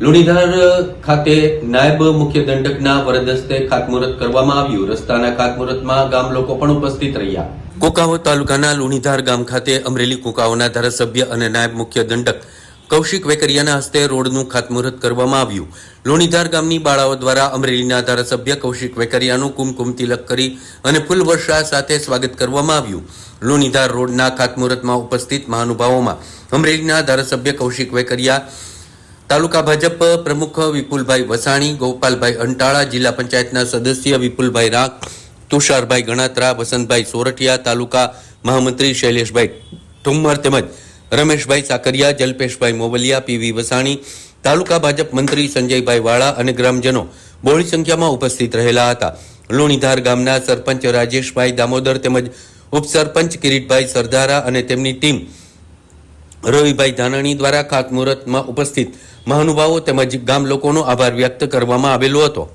લુણીધાર ખાતે નાયબ મુખ્ય દંડકના વરદસ્તે ખાતમુહૂર્ત કરવામાં આવ્યું. રસ્તાના ખાતમુહૂર્તમાં ગામ લોકો પણ ઉપસ્થિત રહ્યા. કોકાવો તાલુકાના લુણીધાર ગામ ખાતે અમરેલી કુકાઓના ધારાસભ્ય અને નાયબ મુખ્ય દંડક કૌશિક વેકરિયાના હસ્તે રોડનું ખાતમુહૂર્ત કરવામાં આવ્યું. લુણીધાર ગામની બાળાઓ દ્વારા અમરેલીના ધારાસભ્ય કૌશિક વેકરિયાનું કુમકુમ તિલક કરી અને ફૂલવર્ષા સાથે સ્વાગત કરવામાં આવ્યું. લુણીધાર રોડના ખાતમુહૂર્તમાં ઉપસ્થિત મહાનુભાવોમાં અમરેલીના ધારાસભ્ય કૌશિક વેકરિયા તાલુકા ભાજપ પ્રમુખ વિપુલભાઈ વસાણી, ગોપાલભાઈ અંટાળા, જિલ્લા પંચાયતના સદસ્ય વિપુલભાઈ રાખ તુષારભાઈ ગણાત્રા, વસંતભાઈ સોરઠિયા, તાલુકા મહામંત્રી શૈલેષભાઈ ઠુમ્મર તેમજ રમેશભાઈ સાકરિયા, જલ્પેશભાઈ મોવલિયા પીવી વસાણી, તાલુકા ભાજપ મંત્રી સંજયભાઈ વાળા અને ગ્રામજનો બહોળી સંખ્યામાં ઉપસ્થિત રહેલા હતા. લુણીધાર ગામના સરપંચ રાજેશભાઈ દામોદર તેમજ ઉપસરપંચ કિરીટભાઈ સરદારા અને તેમની ટીમ રવિભાઈ ધાનાણી દ્વારા ખાતમુહૂર્તમાં ઉપસ્થિત મહાનુભાવો તેમજ ગામ લોકોનો આભાર વ્યક્ત કરવામાં આવેલો હતો.